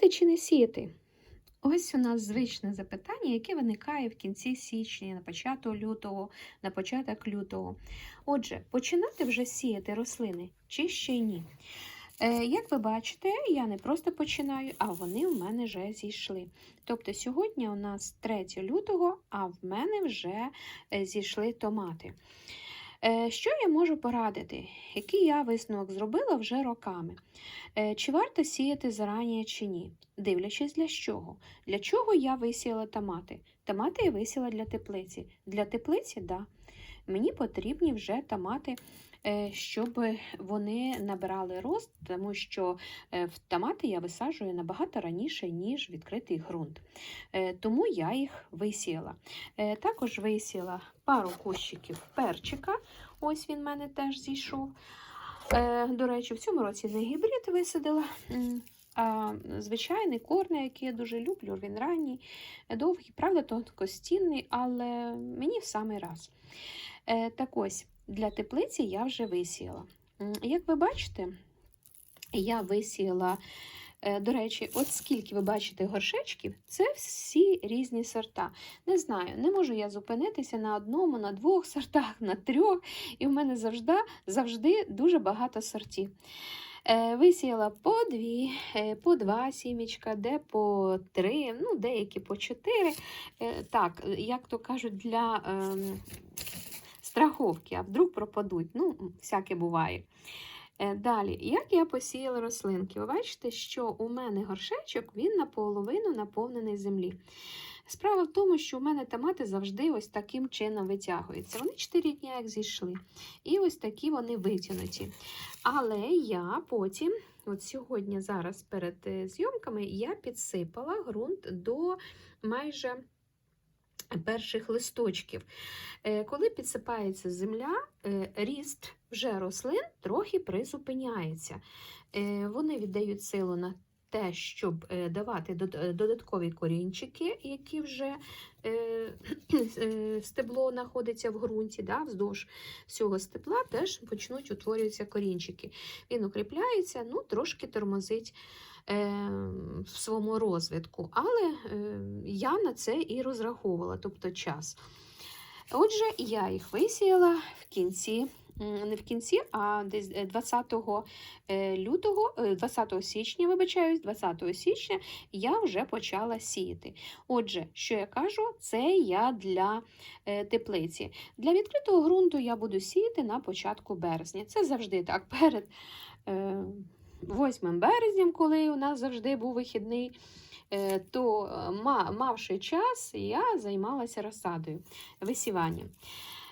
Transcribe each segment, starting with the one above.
Сіяти чи не сіяти? Ось у нас звичне запитання, яке виникає в кінці січня, на початок лютого, на початок лютого. Отже, починати вже сіяти рослини чи ще ні? Е, Як ви бачите, я не просто починаю, а вони в мене вже зійшли. Тобто сьогодні у нас 3 лютого, а в мене вже е, зійшли томати. Е, Що я можу порадити? Який я висновок зробила вже роками? Е, Чи варто сіяти зарані чи ні? Дивлячись для чого? Для чого я висіяла томати? Томати я висіяла для теплиці. Для теплиці, так. Да. Мені потрібні вже томати, щоб вони набирали рост, тому що е, в томати я висаджую набагато раніше, ніж відкритий ґрунт. Е, Тому я їх висіяла. Е, Також висіяла пару кущиків перчика. Ось він в мене теж зійшов. Е, До речі, в цьому році не гібрид висадила. А звичайний корний, який я дуже люблю, він ранній, довгий, правда, тонкостінний, але мені в самий раз. Е, Так ось, для теплиці я вже висіяла. Як ви бачите, я висіяла, е, до речі, от скільки ви бачите горшечків, це всі різні сорта. Не знаю, не можу я зупинитися на одному, на двох сортах, на трьох, і в мене завжди, завжди дуже багато сортів. Е, Висіяла по дві, е, по два сімічка, де по три, ну, деякі по чотири. Так, як то кажуть, для ем, страховки, а вдруг пропадуть. Ну, всяке буває. Е, Далі, як я посіяла рослинки? Ви бачите, що у мене горшечок він наполовину наповнений землі. Справа в тому, що у мене томати завжди ось таким чином витягуються. Вони 4 дні як зійшли. І ось такі вони витягнуті. Але я потім, от сьогодні, зараз перед е, зйомками, я підсипала ґрунт до майже перших листочків. Е, Коли підсипається земля, е, ріст вже рослин трохи призупиняється. Е, Вони віддають силу на те, щоб е, давати е, додаткові корінчики, які вже е, стебло знаходиться в ґрунті, да, вздовж всього стебла теж почнуть утворюватися корінчики. Він укріпляється, ну, трошки тормозить в своєму розвитку. Але я на це і розраховувала, тобто час. Отже, я їх висіяла в кінці, не в кінці, а десь е, 20 е, лютого, е, 20 січня, вибачаюсь, 20 січня я вже почала сіяти. Отже, що я кажу, це я для е, теплиці. Для відкритого ґрунту я буду сіяти на початку березня. Це завжди так перед. Е, 8 березням, коли у нас завжди був вихідний, е, то е, мавши час, я займалася розсадою, висіванням.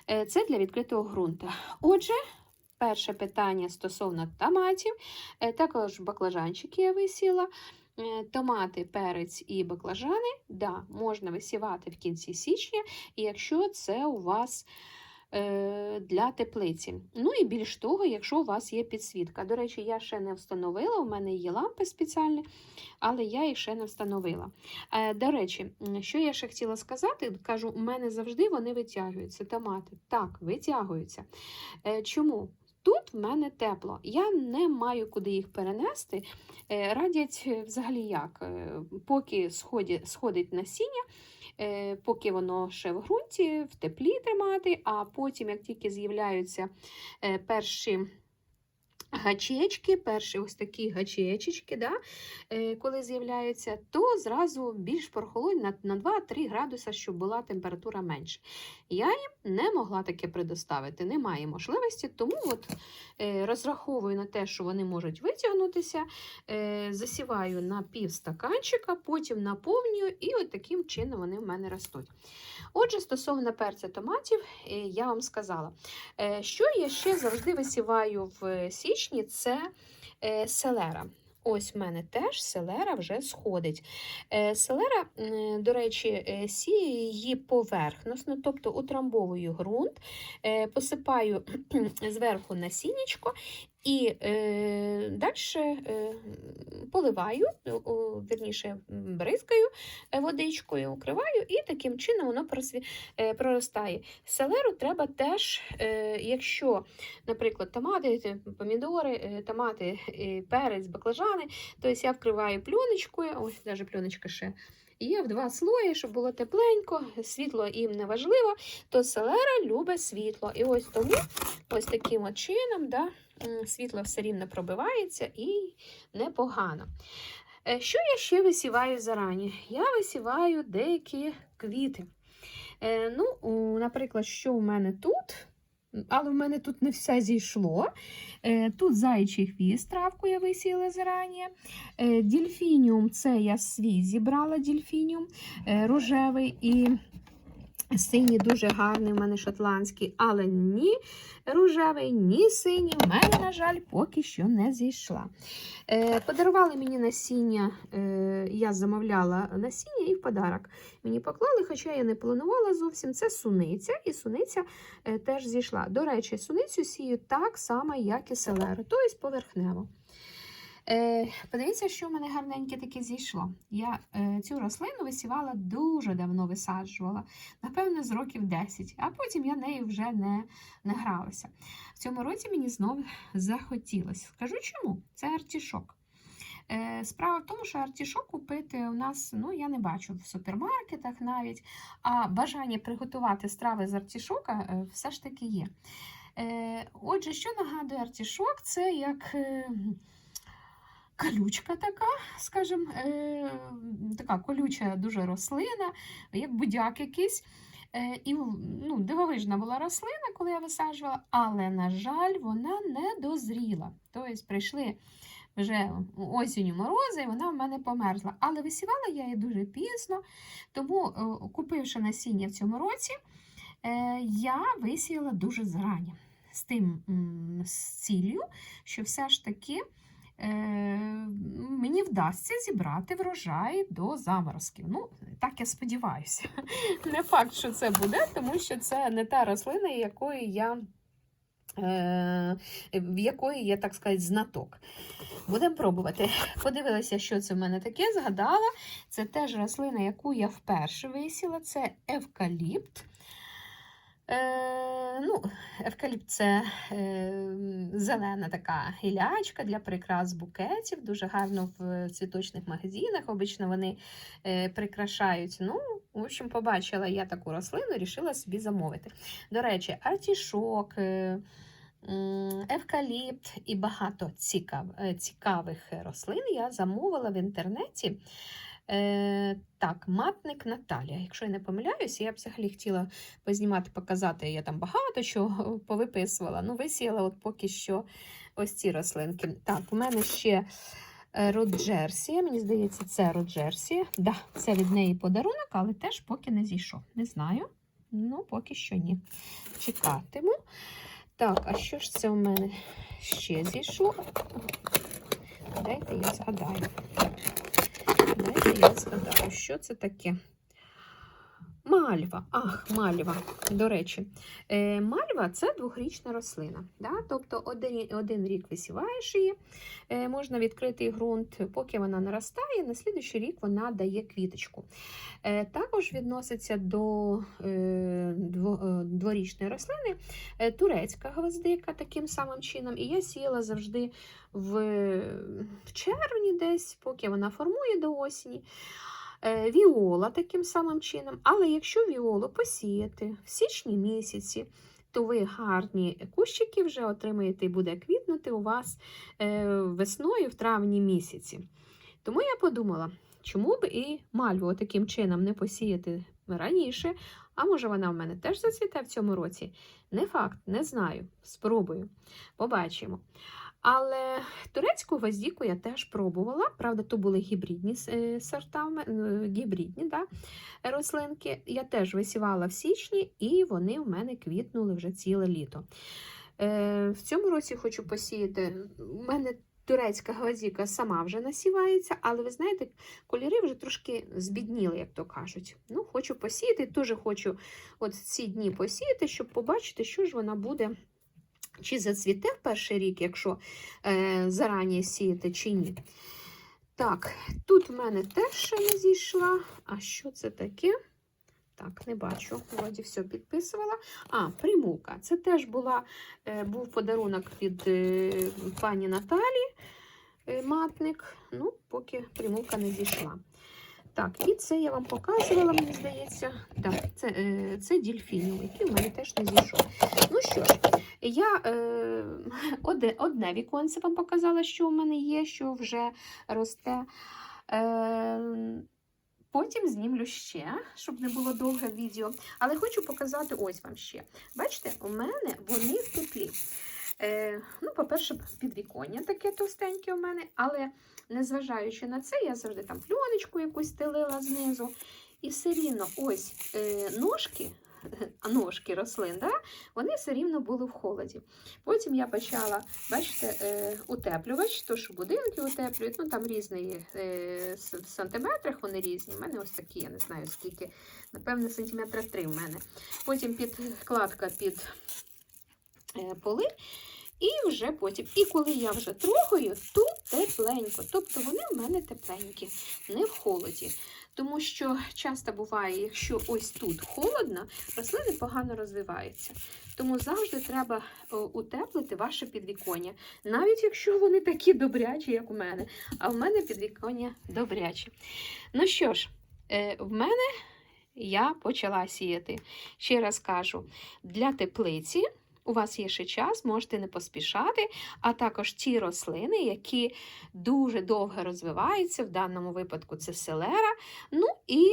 Е, Це для відкритого ґрунту. Отже, перше питання стосовно томатів, е, також баклажанчики я висіла. Е, Томати, перець і баклажани, да, можна висівати в кінці січня, і якщо це у вас для теплиці. Ну і більш того, якщо у вас є підсвітка. До речі, я ще не встановила, у мене є лампи спеціальні, але я їх ще не встановила. Е, До речі, що я ще хотіла сказати, кажу, у мене завжди вони витягуються, томати. Так, витягуються. Е, Чому? Тут в мене тепло, я не маю куди їх перенести. Е, Радять е, взагалі як, Е, поки сходить насіння, е, поки воно ще в ґрунті, в теплі тримати, а потім, як тільки з'являються е, перші гачечки, перші ось такі гачечечки, да, е, коли з'являються, то зразу більш прохолодь на, на 2-3 градуса, щоб була температура менше. Я їм не могла таке предоставити, немає можливості, тому от, е, розраховую на те, що вони можуть витягнутися, е, засіваю на пів стаканчика, потім наповнюю, і от таким чином вони в мене ростуть. Отже, стосовно перця томатів, я вам сказала, що я ще завжди висіваю в січні, це е, селера. Ось в мене теж селера вже сходить. Е, Селера, до речі, е, сію її поверхносно, тобто утрамбовую ґрунт, посипаю зверху насіннячко І е, далі е, поливаю, о, вірніше, бризкаю е, водичкою, укриваю, і таким чином воно просві, е, проростає. Селеру треба теж, е, якщо, наприклад, томати, помідори, е, томати, е, перець, баклажани, то я вкриваю пленочкою, ось навіть пленочка ще є в два слої, щоб було тепленько, світло їм не важливо, то селера любить світло. І ось тому ось таким чином да, світло все рівно пробивається і непогано. Е, Що я ще висіваю зарані? Я висіваю деякі квіти. Е, ну, Наприклад, що у мене тут? Але в мене тут не все зійшло. Е, Тут зайчий хвіст, травку я висіяла зарані. Дільфініум це я свій зібрала дільфініум рожевий і синій дуже гарний, в мене шотландський, але ні рожевий, ні синій. В мене, на жаль, поки що не зійшла. Е, Подарували мені насіння, е, я замовляла насіння і в подарок мені поклали, хоча я не планувала зовсім. Це суниця, і суниця е, теж зійшла. До речі, суницю сію так само, як і селеру, тобто поверхнево. Е, подивіться, що в мене гарненьке таке зійшло. Я е, цю рослину висівала дуже давно висаджувала, напевно, з років 10, а потім я нею вже не, не гралася. В цьому році мені знову захотілося. Скажу чому? Це артішок. Е, Справа в тому, що артішок купити у нас, ну я не бачу в супермаркетах навіть, а бажання приготувати страви з артішока все ж таки є. Отже, що нагадує артішок? Це як колючка така, скажімо, е, така колюча дуже рослина, як будяк якийсь. Е, І ну, дивовижна була рослина, коли я висаджувала, але, на жаль, вона не дозріла. Тобто прийшли вже осінню морози, і вона в мене померзла. Але висівала я її дуже пізно, тому, е, купивши насіння в цьому році, е, я висіяла дуже зрані. З тим з ціллю, що все ж таки е, вдасться зібрати врожай до заморозків. Ну, так я сподіваюся. Не факт, що це буде, тому що це не та рослина, якої я. е, В якої є, так сказати, знаток. Будемо пробувати. Подивилася, що це в мене таке. Згадала. Це теж рослина, яку я вперше висіла. Це евкаліпт. Е, ну, Евкаліпт це е, зелена така гілячка для прикрас букетів. Дуже гарно в цвіточних магазинах. Обично вони е, прикрашають. Ну, в общем, побачила я таку рослину, рішила собі замовити. До речі, артішок. Е, Евкаліпт і багато е, цікавих рослин я замовила в інтернеті. Е, так, матник Наталія. Якщо я не помиляюся, я б взагалі хотіла познімати, показати, я там багато чого повиписувала. Ну, висіяла от поки що ось ці рослинки. Так, у мене ще е, Роджерсія. Мені здається, це Роджерсія. Да, це від неї подарунок, але теж поки не зійшов. Не знаю. Ну, поки що ні. Чекатиму. Так, а що ж це у мене ще зійшло? Дайте я згадаю. Дайте я згадаю, що це таке. Мальва. Ах, мальва. До речі, е, мальва це двохрічна рослина. Да? Тобто один, один рік висіваєш її, е, можна відкрити ґрунт, поки вона наростає, на слідуючий рік вона дає квіточку. Е, також відноситься до дво, дворічної рослини турецька гвоздика таким самим чином. І я сіяла завжди в, в червні десь, поки вона формує до осені. Е, Віола таким самим чином. Але якщо віолу посіяти в січні місяці, то ви гарні кущики вже отримаєте і буде квітнути у вас е, весною в травні місяці. Тому я подумала, чому б і мальву таким чином не посіяти раніше, а може вона в мене теж зацвіте в цьому році? Не факт, не знаю. Спробую. Побачимо. Але турецьку гвоздіку я теж пробувала. Правда, то були гібридні е, сорта, е, гібридні да, рослинки. Я теж висівала в січні, і вони в мене квітнули вже ціле літо. Е, В цьому році хочу посіяти. У мене турецька гвоздіка сама вже насівається, але ви знаєте, кольори вже трошки збідніли, як то кажуть. Ну, хочу посіяти, теж хочу от ці дні посіяти, щоб побачити, що ж вона буде чи зацвіте в перший рік, якщо е, зарані сіяти, чи ні. Так, тут в мене теж ще не зійшла. А що це таке? Так, не бачу. Вроді все підписувала. А, примулка. Це теж була, е, був подарунок від е, пані Наталі е, матник. Ну, поки примулка не зійшла. Так, і це я вам показувала, мені здається. Так, це, це дільфінів, який в мене теж не зійшов. Ну що ж, я е, одне, одне віконце вам показала, що в мене є, що вже росте. Потім знімлю ще, щоб не було довге відео. Але хочу показати ось вам ще. Бачите, у мене вони в теплі. Е, ну, по-перше, підвіконня таке товстеньке у мене, але незважаючи на це, я завжди там пленочку якусь стелила знизу. І все рівно ось е, ножки, ножки рослин, да, вони все рівно були в холоді. Потім я почала, бачите, е, утеплювач, то що будинки утеплюють, ну там різні е, в сантиметрах вони різні. У мене ось такі, я не знаю скільки, напевно, сантиметра три в мене. Потім підкладка під е, поли. І вже потім, і коли я вже трогаю, тут тепленько. Тобто вони в мене тепленькі, не в холоді. Тому що часто буває, якщо ось тут холодно, рослини погано розвиваються. Тому завжди треба утеплити ваше підвіконня, навіть якщо вони такі добрячі, як у мене. А в мене підвіконня добряче. Ну що ж, е, в мене я почала сіяти. Ще раз кажу, для теплиці. У вас є ще час, можете не поспішати, а також ті рослини, які дуже довго розвиваються, в даному випадку це селера. Ну і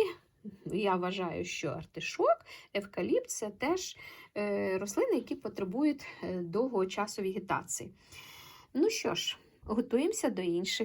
я вважаю, що артишок, евкаліпт це теж е, рослини, які потребують е, довгого часу вегетації. Ну що ж, готуємося до інших